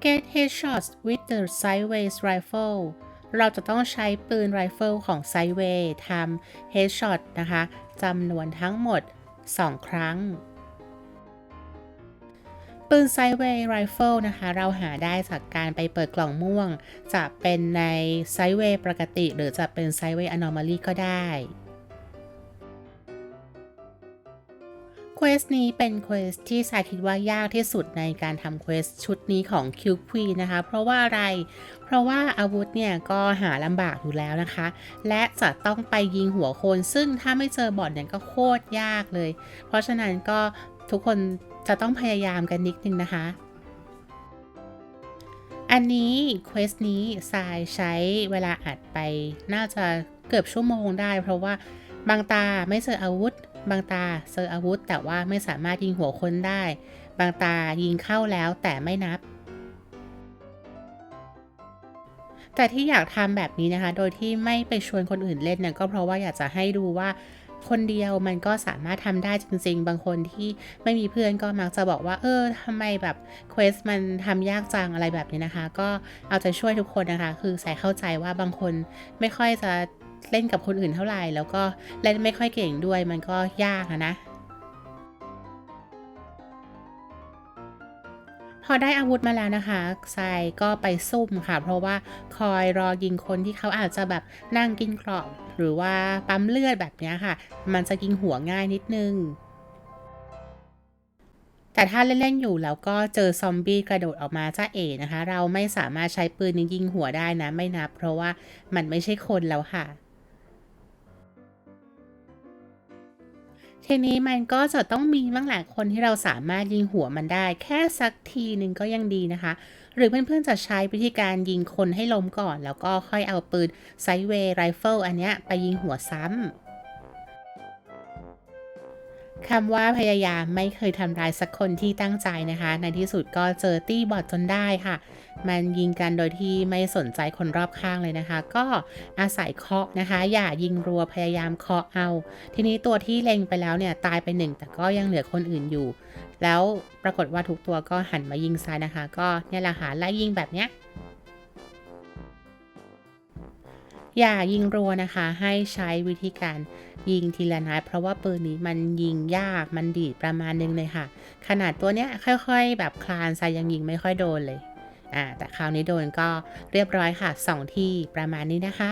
Get headshots with the sideways rifle เราจะต้องใช้ปืนไรเฟิลของ Sideway ทำ headshot นะคะจำนวนทั้งหมด 2 ครั้ง ปืน Sideway Rifle นะคะ เราหาได้จากการไปเปิดกล่องม่วง จะเป็นใน Sideway ปกติ หรือจะเป็น Sideway Anomaly ก็ได้ ควสนี้เป็นเควสที่สายคิดว่ายากที่สุดในการทำเควสชุดนี้ของ Q Queen นะคะ เพราะว่าอะไร เพราะว่าอาวุธเนี่ยก็หาลำบากอยู่แล้วนะคะ และจะต้องไปยิงหัวคน ซึ่งถ้าไม่เจอบอทเนี่ยก็โคตรยากเลย เพราะฉะนั้นก็ทุกคนจะต้องพยายามกันนิดนึงนะคะอันนี้เควสนี้ทรายใช้เวลาอัดไป น่าจะเกือบชั่วโมงได้ เพราะว่าบางตาไม่เจออาวุธ บางตาเจออาวุธ แต่ว่าไม่สามารถยิงหัวคนได้ บางตายิงเข้าแล้วแต่ไม่นับ แต่ที่อยากทำแบบนี้นะคะ โดยที่ไม่ไปชวนคนอื่นเล่นเนี่ยก็เพราะว่าอยากจะให้ดูว่าคนเดียวมันก็สามารถทำได้จริงๆ บางคนที่ไม่มีเพื่อนก็มักจะบอกว่า เออทำไมแบบเควสมันทำยากจังอะไรแบบนี้นะคะ ก็เอาใจช่วยทุกคนนะคะ คือใส่เข้าใจว่าบางคนไม่ค่อยจะ เล่นกับคนอื่นเท่าไหร่ แล้วก็เล่นไม่ค่อยเก่งด้วยมันก็ยากนะพอได้อาวุธมาแล้วนะคะทรายก็ไปซุ่มค่ะ เพราะว่าคอยรอยิงคนที่เขาอาจจะแบบนั่งกินกรอบ หรือว่าปั๊มเลือดแบบนี้ค่ะ มันจะยิงหัวง่ายนิดนึง แต่ถ้าเล่น ๆ อยู่แล้วก็เจอซอมบี้กระโดดออกมาจ้าเอ๋นะคะ เราไม่สามารถใช้ปืนยิงหัวได้นะ ไม่นับ เพราะว่ามันไม่ใช่คนแล้วค่ะ ทีนี้มันก็จะต้องมีบ้างแหละคนที่เราสามารถยิงหัวมันได้ แค่สักทีหนึ่งก็ยังดีนะคะ หรือเพื่อนๆจะใช้วิธีการยิงคนให้ล้มก่อน แล้วก็ค่อยเอาปืนไซเวย์ไรเฟิลอันเนี้ยไปยิงหัวซ้ำ คำว่าพยายามไม่เคยทำร้ายสักคนที่ตั้งใจนะคะ ในที่สุดก็เจอตี้บอทจนได้ค่ะ มันยิงกันโดยที่ไม่สนใจคนรอบข้างเลยนะคะ ก็อาศัยเคาะนะคะ อย่ายิงรัวพยายามเคาะเอา ทีนี้ตัวที่เล็งไปแล้วเนี่ยตายไปหนึ่งแต่ก็ยังเหลือคนอื่นอยู่ แล้วปรากฏว่าทุกตัวก็หันมายิงซ้ายนะคะ ก็เนี่ยแหละค่ะไล่ยิงแบบเนี้ย อย่ายิงรัวนะคะ ให้ใช้วิธีการยิงทีละนัดเพราะว่าปืนนี้มันยิงยากมันดีดประมาณนึงเลยค่ะ ขนาดตัวเนี้ยค่อย ๆ แบบคลานซายยังยิงไม่ค่อยโดนเลยอ่าแต่คราวนี้โดนก็เรียบร้อยค่ะ 2 ที่ประมาณนี้นะคะ